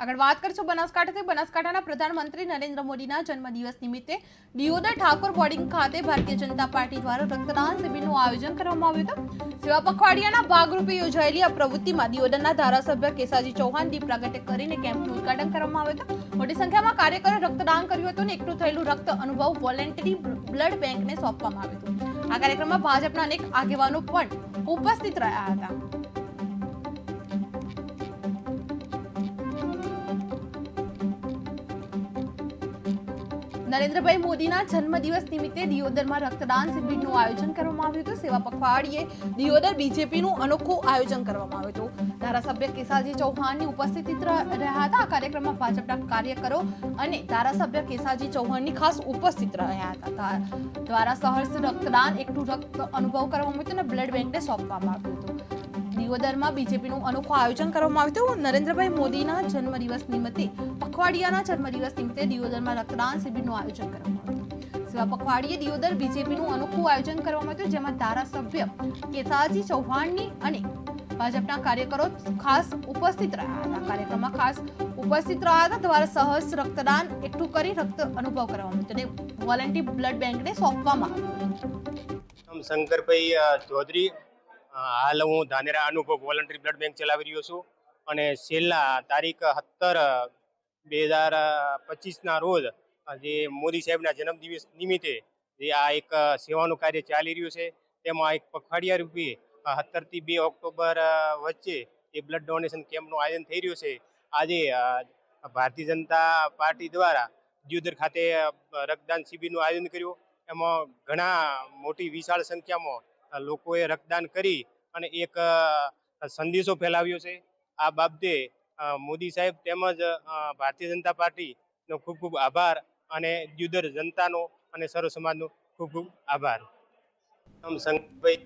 આગળ વાત કરીશું બનાસકાંઠાથી બનાસકાંઠાના પ્રધાનમંત્રી નરેન્દ્ર મોદીના જન્મદિવસ નિમિત્તે દિયોદર ઠાકોર બોર્ડિંગ ખાતે ભારતીય જનતા પાર્ટી દ્વારા રક્તદાન શિબિરનું આયોજન કરવામાં આવ્યું હતું. સેવા પખવાડિયાના ભાગરૂપે યોજાયેલી આ પ્રવૃત્તિમાં દિયોદરના ધારાસભ્ય કેસાજી ચૌહાણ દીપ પ્રાગટ્ય કરીને કેમ્પનું ઉદઘાટન કરવામાં આવ્યું હતું. મોટી સંખ્યામાં કાર્યકરોએ રક્તદાન કર્યું હતું અને એકઠું થયેલું રક્ત અનુભવ વોલેન્ટરી બ્લડ બેંકને સોંપવામાં આવ્યું હતું. આ કાર્યક્રમમાં ભાજપના અનેક આગેવાનો પણ ઉપસ્થિત રહ્યા હતા. નરેન્દ્રભાઈ મોદીના જન્મદિવસ નિમિત્તે દિયોદરમાં રક્તદાન શિબિરનું આયોજન કરવામાં આવ્યું હતું. સેવા પખવાડિયે દિયોદર બીજેપીનું અનોખું આયોજન કરવામાં આવ્યું હતું. ધારાસભ્ય કેસાજી ચૌહાણની ઉપસ્થિતિ રહ્યા હતા. આ કાર્યક્રમમાં ભાજપના કાર્યકરો અને ધારાસભ્ય કેસાજી ચૌહાણની ખાસ ઉપસ્થિત રહ્યા હતા. દ્વારા સહર્ષ રક્તદાન, એકઠું રક્ત અનુભવ કરવામાં આવ્યું હતું અને બ્લડ બેંકને સોંપવામાં આવ્યું હતું. દિયોદરમાં બીજેપીનું અનોખું આયોજન કરવામાં આવ્યું હતું. નરેન્દ્રભાઈ મોદીના જન્મદિવસ નિમિત્તે પખવાડિયાના જન્મદિવસ નિમિત્તે દિયોદરમાં રક્તદાન શિબિરનું આયોજન કરવામાં આવ્યું. સેવા પખવાડિયે દિયોદર બીજેપીનું અનોખું આયોજન કરવામાં આવ્યું જેમાં ધારાસભ્ય કેસાજી ચૌહાણની અને ભાજપના કાર્યકરો ખાસ ઉપસ્થિત રહ્યા હતા. કાર્યક્રમમાં ખાસ ઉપસ્થિત રહ્યા હતા, દ્વારા સહજ રક્તદાન એકઠું કરી રક્ત અનુભવ કરવામાં આવ્યું અને વોલેન્ટી બ્લડ બેંકને સોંપવામાં આવ્યું શંકરભાઈ ચૌધરી હાલ હું ધાનેરા અનુભવ વોલન્ટરી બ્લડ બેંક ચલાવી રહ્યો છું અને છેલ્લા તારીખ સત્તર, બે હજાર પચીસના રોજ જે મોદી સાહેબના જન્મદિવસ નિમિત્તે જે આ એક સેવાનું કાર્ય ચાલી રહ્યું છે, તેમાં એક પખવાડિયા રૂપે સત્તરથી બે ઓક્ટોબર વચ્ચે એ બ્લડ ડોનેશન કેમ્પનું આયોજન થઈ રહ્યું છે. આજે ભારતીય જનતા પાર્ટી દ્વારા દ્યુદર ખાતે રક્તદાન શિબિરનું આયોજન કર્યું. એમાં ઘણા મોટી વિશાળ સંખ્યામાં લોકોએ રક્તદાન કરી અને એક સંદેશો ફેલાવ્યો છે. આ બાબતે મોદી સાહેબ તેમજ ભારતીય જનતા પાર્ટીનો ખૂબ ખૂબ આભાર અને દ્યુદર જનતાનો અને સર્વ સમાજનો ખૂબ ખૂબ આભાર. શંકરભાઈ